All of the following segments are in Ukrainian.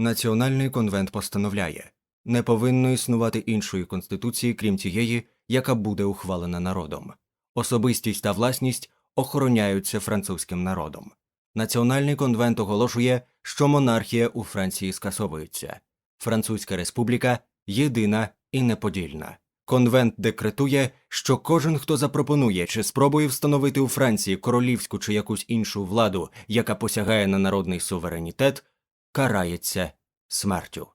Національний конвент постановляє не повинно існувати іншої конституції, крім тієї, яка буде ухвалена народом. Особистість та власність охороняються французьким народом. Національний конвент оголошує, що монархія у Франції скасовується. Французька республіка єдина і неподільна. Конвент декретує, що кожен, хто запропонує чи спробує встановити у Франції королівську чи якусь іншу владу, яка посягає на народний суверенітет, карається смертю.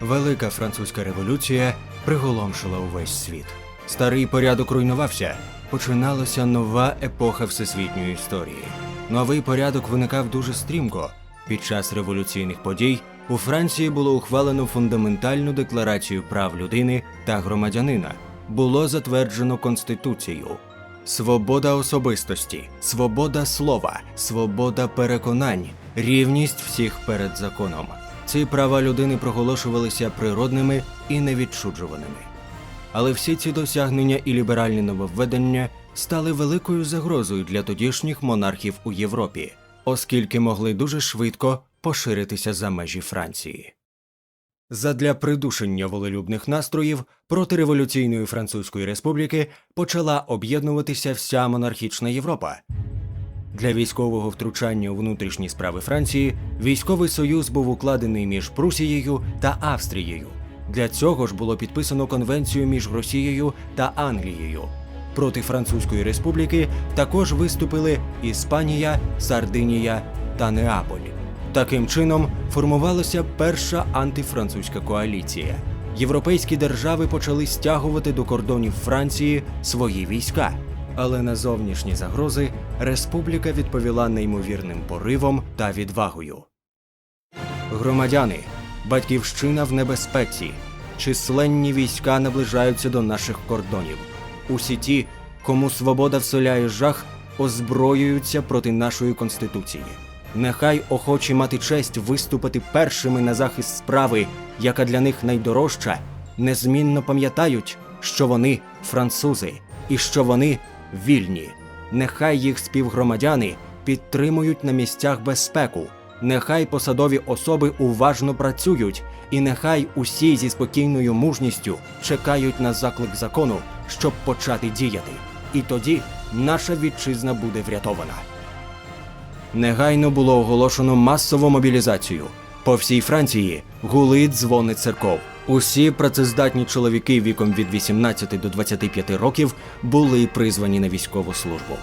Велика французька революція приголомшила увесь світ. Старий порядок руйнувався, починалася нова епоха всесвітньої історії. Новий порядок виникав дуже стрімко. Під час революційних подій у Франції було ухвалено фундаментальну декларацію прав людини та громадянина. Було затверджено конституцію. Свобода особистості, свобода слова, свобода переконань, рівність всіх перед законом. Ці права людини проголошувалися природними і невідчуджуваними. Але всі ці досягнення і ліберальні нововведення стали великою загрозою для тодішніх монархів у Європі, оскільки могли дуже швидко поширитися за межі Франції. Задля придушення волелюбних настроїв проти революційної Французької республіки почала об'єднуватися вся монархічна Європа. Для військового втручання у внутрішні справи Франції військовий союз був укладений між Прусією та Австрією. Для цього ж було підписано конвенцію між Росією та Англією. Проти Французької республіки також виступили Іспанія, Сардинія та Неаполь. Таким чином формувалася перша антифранцузька коаліція. Європейські держави почали стягувати до кордонів Франції свої війська. Але на зовнішні загрози республіка відповіла неймовірним поривом та відвагою. Громадяни, батьківщина в небезпеці, численні війська наближаються до наших кордонів. Усі ті, кому свобода вселяє жах, озброюються проти нашої конституції. Нехай охочі мати честь виступити першими на захист справи, яка для них найдорожча, незмінно пам'ятають, що вони французи і що вони вільні. Нехай їх співгромадяни підтримують на місцях безпеку. Нехай посадові особи уважно працюють, і нехай усі зі спокійною мужністю чекають на заклик закону, щоб почати діяти. І тоді наша вітчизна буде врятована. Негайно було оголошено масову мобілізацію. По всій Франції гули дзвони церков. Усі працездатні чоловіки віком від 18 до 25 років були призвані на військову службу.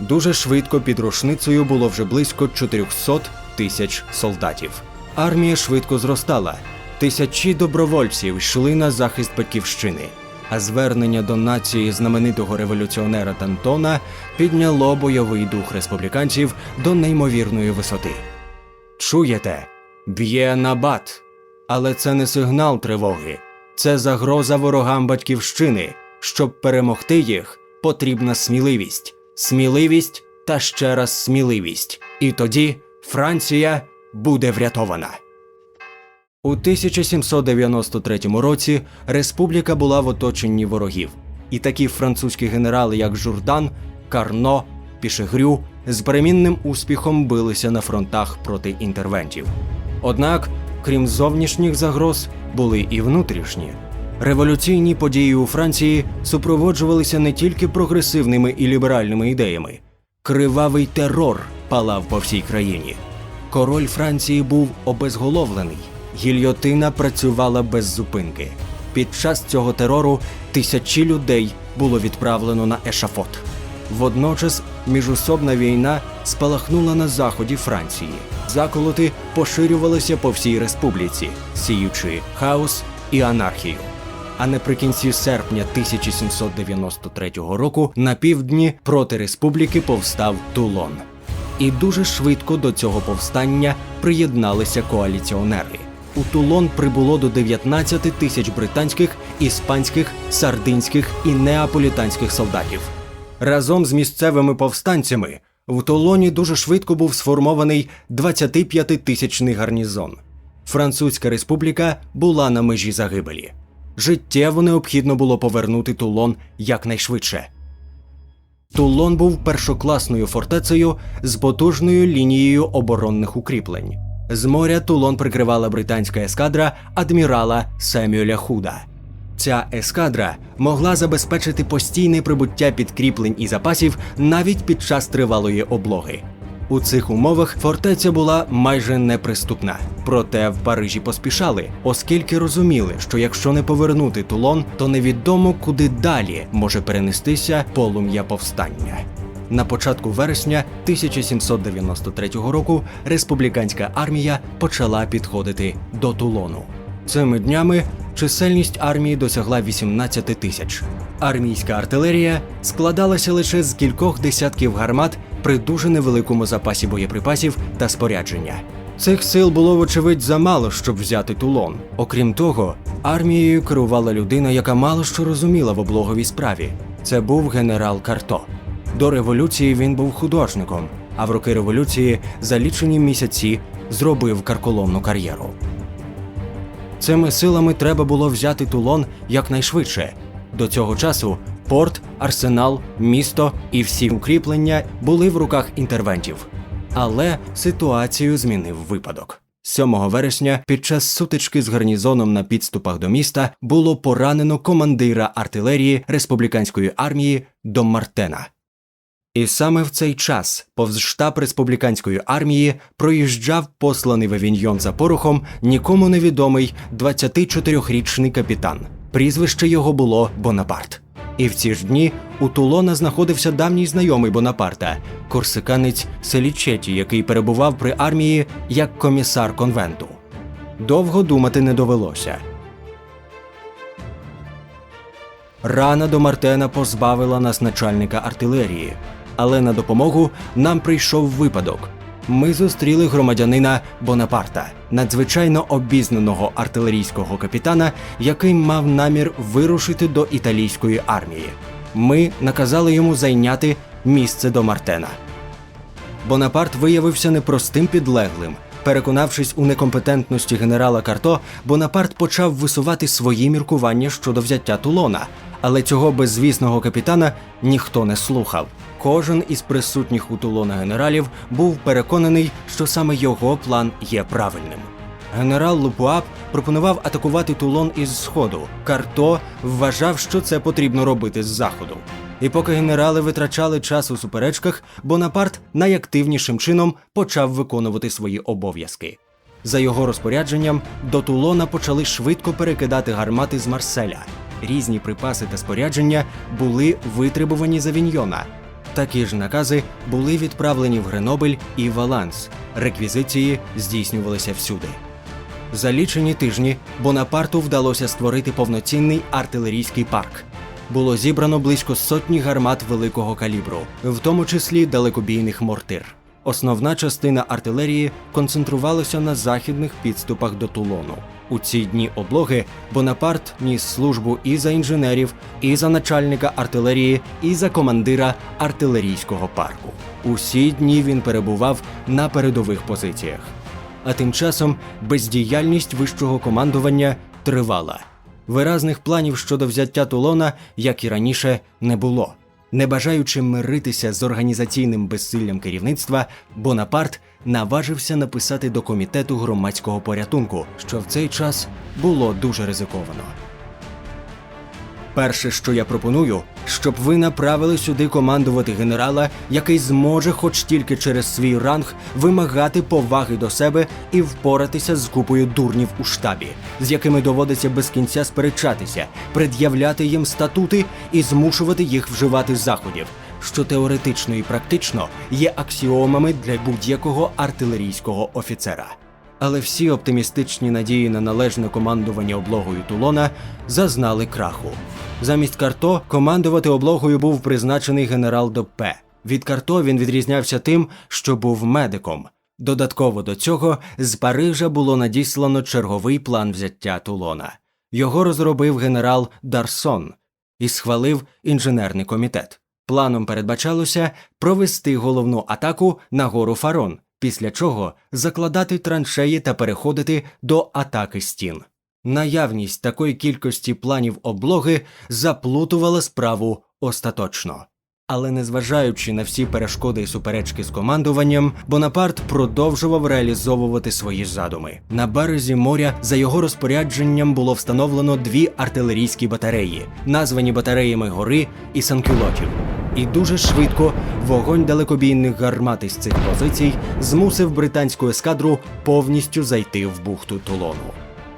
Дуже швидко під рушницею було вже близько 400 тисяч солдатів. Армія швидко зростала. Тисячі добровольців йшли на захист батьківщини. А звернення до нації знаменитого революціонера Д'Антона підняло бойовий дух республіканців до неймовірної висоти. Чуєте? Б'є набат. Але це не сигнал тривоги, це загроза ворогам батьківщини. Щоб перемогти їх, потрібна сміливість, сміливість та ще раз сміливість. І тоді Франція буде врятована. У 1793 році республіка була в оточенні ворогів, і такі французькі генерали, як Журдан, Карно, Пішегрю, з перемінним успіхом билися на фронтах проти інтервентів. Однак, крім зовнішніх загроз, були і внутрішні. Революційні події у Франції супроводжувалися не тільки прогресивними і ліберальними ідеями. Кривавий терор палав по всій країні. Король Франції був обезголовлений. Гільйотина працювала без зупинки. Під час цього терору тисячі людей було відправлено на ешафот. Водночас міжусобна війна спалахнула на заході Франції. Заколоти поширювалися по всій республіці, сіючи хаос і анархію. А наприкінці серпня 1793 року на півдні проти республіки повстав Тулон. І дуже швидко до цього повстання приєдналися коаліціонери. У Тулон прибуло до 19 тисяч британських, іспанських, сардинських і неаполітанських солдатів. Разом з місцевими повстанцями в Тулоні дуже швидко був сформований 25-тисячний гарнізон. Французька республіка була на межі загибелі. Життєво необхідно було повернути Тулон якнайшвидше. Тулон був першокласною фортецею з потужною лінією оборонних укріплень. З моря Тулон прикривала британська ескадра адмірала Семюеля Худа. Ця ескадра могла забезпечити постійне прибуття підкріплень і запасів навіть під час тривалої облоги. У цих умовах фортеця була майже неприступна. Проте в Парижі поспішали, оскільки розуміли, що якщо не повернути Тулон, то невідомо куди далі може перенестися полум'я повстання. На початку вересня 1793 року республіканська армія почала підходити до Тулону. Цими днями чисельність армії досягла 18 тисяч. Армійська артилерія складалася лише з кількох десятків гармат при дуже невеликому запасі боєприпасів та спорядження. Цих сил було вочевидь замало, щоб взяти Тулон. Окрім того, армією керувала людина, яка мало що розуміла в облоговій справі. Це був генерал Карто. До революції він був художником, а в роки революції за лічені місяці зробив карколомну кар'єру. Цими силами треба було взяти Тулон якнайшвидше. До цього часу порт, арсенал, місто і всі укріплення були в руках інтервентів. Але ситуацію змінив випадок. 7 вересня під час сутички з гарнізоном на підступах до міста було поранено командира артилерії республіканської армії до Мартена. І саме в цей час повз штаб республіканської армії проїжджав посланий в Авіньйон за порохом нікому невідомий 24-річний капітан. Прізвище його було Бонапарт. І в ці ж дні у Тулона знаходився давній знайомий Бонапарта, корсиканець Селічеті, який перебував при армії як комісар конвенту. Довго думати не довелося. Рана до Мартена позбавила нас начальника артилерії, але на допомогу нам прийшов випадок. Ми зустріли громадянина Бонапарта, надзвичайно обізнаного артилерійського капітана, який мав намір вирушити до італійської армії. Ми наказали йому зайняти місце до Мартена. Бонапарт виявився непростим підлеглим. Переконавшись у некомпетентності генерала Карто, Бонапарт почав висувати свої міркування щодо взяття Тулона, але цього беззвісного капітана ніхто не слухав. Кожен із присутніх у Тулона генералів був переконаний, що саме його план є правильним. Генерал Лупуап пропонував атакувати Тулон із сходу. Карто вважав, що це потрібно робити з заходу. І поки генерали витрачали час у суперечках, Бонапарт найактивнішим чином почав виконувати свої обов'язки. За його розпорядженням до Тулона почали швидко перекидати гармати з Марселя. Різні припаси та спорядження були витребувані з Авіньйона. Такі ж накази були відправлені в Гренобель і Валанс. Реквізиції здійснювалися всюди. За лічені тижні Бонапарту вдалося створити повноцінний артилерійський парк. Було зібрано близько сотні гармат великого калібру, в тому числі далекобійних мортир. Основна частина артилерії концентрувалася на західних підступах до Тулону. У ці дні облоги Бонапарт ніс службу і за інженерів, і за начальника артилерії, і за командира артилерійського парку. Усі дні він перебував на передових позиціях. А тим часом бездіяльність вищого командування тривала. Виразних планів щодо взяття Тулона, як і раніше, не було. Не бажаючи миритися з організаційним безсиллям керівництва, Бонапарт наважився написати до комітету громадського порятунку, що в цей час було дуже ризиковано. Перше, що я пропоную, щоб ви направили сюди командувати генерала, який зможе, хоч тільки через свій ранг, вимагати поваги до себе і впоратися з купою дурнів у штабі, з якими доводиться без кінця сперечатися, пред'являти їм статути і змушувати їх вживати заходів, що теоретично і практично є аксіомами для будь-якого артилерійського офіцера. Але всі оптимістичні надії на належне командування облогою Тулона зазнали краху. Замість Карто командувати облогою був призначений генерал Доппе. Від Карто він відрізнявся тим, що був медиком. Додатково до цього з Парижа було надіслано черговий план взяття Тулона. Його розробив генерал Дарсон і схвалив інженерний комітет. Планом передбачалося провести головну атаку на гору Фарон, після чого закладати траншеї та переходити до атаки стін. Наявність такої кількості планів облоги заплутувала справу остаточно. Але незважаючи на всі перешкоди і суперечки з командуванням, Бонапарт продовжував реалізовувати свої задуми. На березі моря за його розпорядженням було встановлено дві артилерійські батареї, названі батареями гори і санкюлотів. І дуже швидко вогонь далекобійних гармат із цих позицій змусив британську ескадру повністю зайти в бухту Тулону.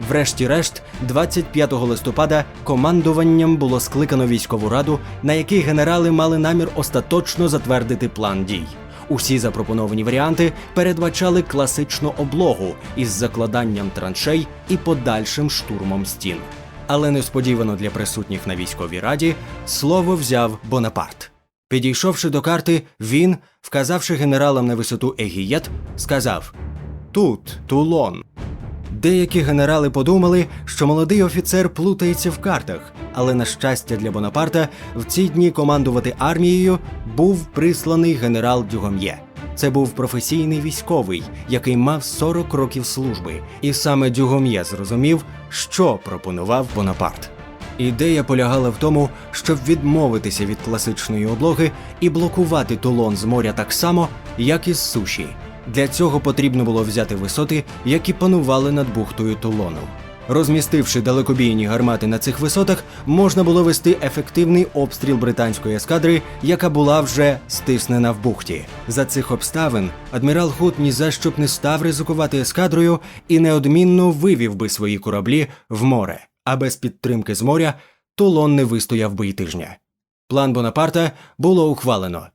Врешті-решт, 25 листопада командуванням було скликано військову раду, на якій генерали мали намір остаточно затвердити план дій. Усі запропоновані варіанти передбачали класичну облогу із закладанням траншей і подальшим штурмом стін. Але несподівано для присутніх на військовій раді слово взяв Бонапарт. Підійшовши до карти, він, вказавши генералам на висоту Егієт, сказав: Тут Тулон. Деякі генерали подумали, що молодий офіцер плутається в картах, але на щастя для Бонапарта в ці дні командувати армією був присланий генерал Дюгом'є. Це був професійний військовий, який мав 40 років служби, і саме Дюгом'є зрозумів, що пропонував Бонапарт. Ідея полягала в тому, щоб відмовитися від класичної облоги і блокувати Тулон з моря так само, як і з суші. Для цього потрібно було взяти висоти, які панували над бухтою Тулону. Розмістивши далекобійні гармати на цих висотах, можна було вести ефективний обстріл британської ескадри, яка була вже стиснена в бухті. За цих обставин адмірал Худ ні за що б не став ризикувати ескадрою і неодмінно вивів би свої кораблі в море. А без підтримки з моря Тулон не вистояв би й тижня. План Бонапарта було ухвалено.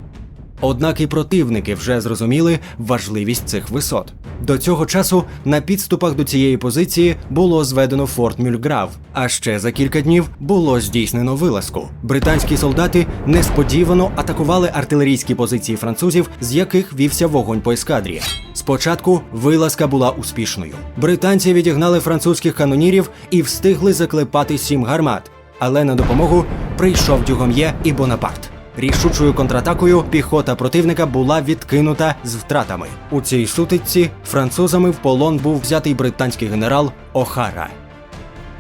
Однак і противники вже зрозуміли важливість цих висот. До цього часу на підступах до цієї позиції було зведено форт Мюльграв, а ще за кілька днів було здійснено вилазку. Британські солдати несподівано атакували артилерійські позиції французів, з яких вівся вогонь по ескадрі. Спочатку вилазка була успішною. Британці відігнали французьких канонірів і встигли заклепати сім гармат. Але на допомогу прийшов Дюгом'є і Бонапарт. Рішучою контратакою піхота противника була відкинута з втратами. У цій сутичці французами в полон був взятий британський генерал Охара.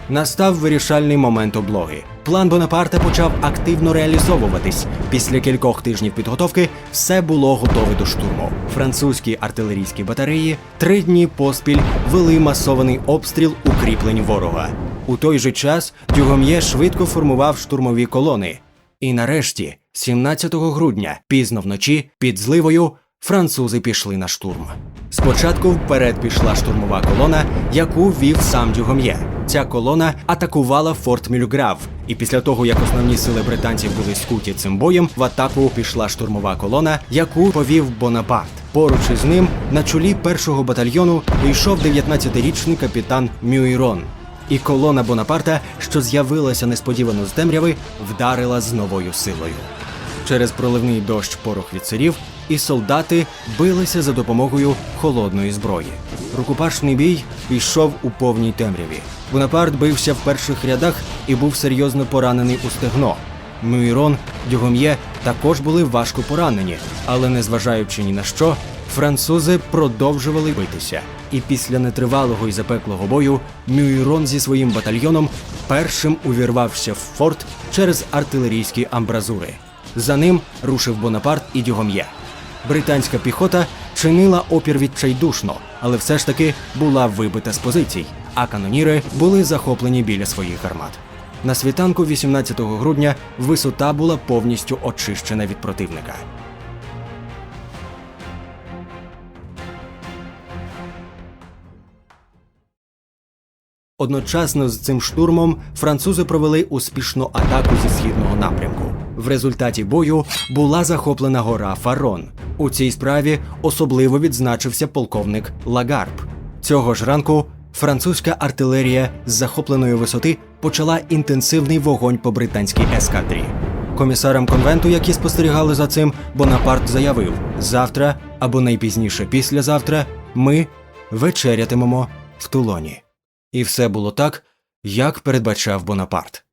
Настав вирішальний момент облоги. План Бонапарта почав активно реалізовуватись. Після кількох тижнів підготовки все було готове до штурму. Французькі артилерійські батареї три дні поспіль вели масований обстріл укріплень ворога. У той же час Дюгом'є швидко формував штурмові колони. І нарешті, 17 грудня, пізно вночі, під зливою, французи пішли на штурм. Спочатку вперед пішла штурмова колона, яку вів сам Дюгом'є. Ця колона атакувала форт Мюльграв, і після того, як основні сили британців були скуті цим боєм, в атаку пішла штурмова колона, яку повів Бонапарт. Поруч із ним на чолі першого батальйону йшов 19-річний капітан Мюйрон. І колона Бонапарта, що з'явилася несподівано з темряви, вдарила з новою силою. Через проливний дощ порох від і солдати билися за допомогою холодної зброї. Рукопашний бій йшов у повній темряві. Бонапарт бився в перших рядах і був серйозно поранений у стегно. Мюйрон, Дюгом'є також були важко поранені, але незважаючи ні на що, французи продовжували битися. І після нетривалого і запеклого бою Мюйрон зі своїм батальйоном першим увірвався в форт через артилерійські амбразури. За ним рушив Бонапарт і Дюгом'є. Британська піхота чинила опір відчайдушно, але все ж таки була вибита з позицій, а каноніри були захоплені біля своїх гармат. На світанку 18 грудня висота була повністю очищена від противника. Одночасно з цим штурмом французи провели успішну атаку зі східного напрямку. В результаті бою була захоплена гора Фарон. У цій справі особливо відзначився полковник Лагарб. Цього ж ранку французька артилерія з захопленої висоти почала інтенсивний вогонь по британській ескадрі. Комісарам конвенту, які спостерігали за цим, Бонапарт заявив: завтра або найпізніше післязавтра ми вечерятимемо в Тулоні. І все було так, як передбачав Бонапарт.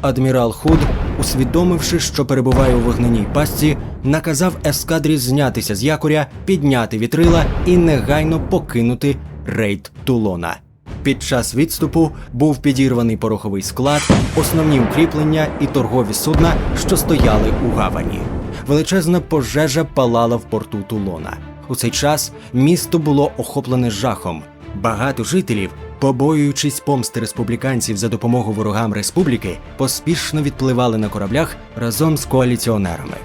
Адмірал Худ, усвідомивши, що перебуває у вогненій пастці, наказав ескадрі знятися з якоря, підняти вітрила і негайно покинути рейд Тулона. Під час відступу був підірваний пороховий склад, основні укріплення і торгові судна, що стояли у гавані. Величезна пожежа палала в порту Тулона. У цей час місто було охоплене жахом. Багато жителів, побоюючись помсти республіканців за допомогою ворогам республіки, поспішно відпливали на кораблях разом з коаліціонерами.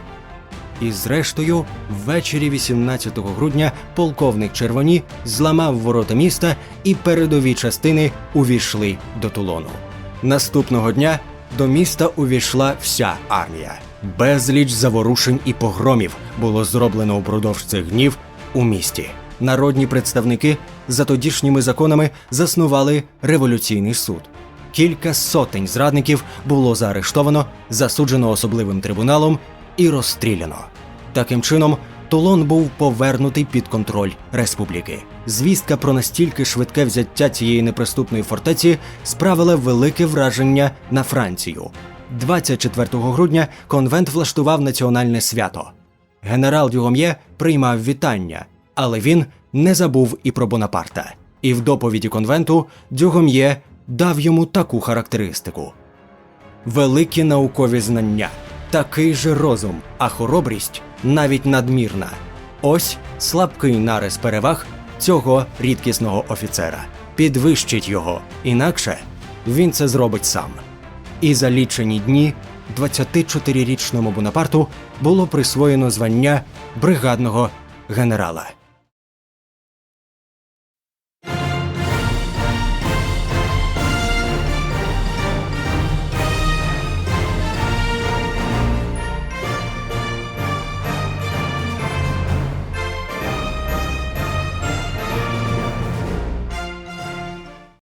І зрештою, ввечері 18 грудня полковник Червоні зламав ворота міста і передові частини увійшли до Тулону. Наступного дня до міста увійшла вся армія. Безліч заворушень і погромів було зроблено упродовж цих днів у місті. Народні представники за тодішніми законами заснували революційний суд. Кілька сотень зрадників було заарештовано, засуджено особливим трибуналом і розстріляно. Таким чином, Тулон був повернутий під контроль республіки. Звістка про настільки швидке взяття цієї неприступної фортеці справила велике враження на Францію. 24 грудня конвент влаштував національне свято. Генерал Дюгом'є приймав вітання, але він не забув і про Бонапарта. І в доповіді конвенту Дюгом'є дав йому таку характеристику: великі наукові знання, такий же розум, а хоробрість навіть надмірна. Ось слабкий нарис переваг цього рідкісного офіцера. Підвищить його, інакше він це зробить сам. І за лічені дні 24-річному Бонапарту було присвоєно звання бригадного генерала.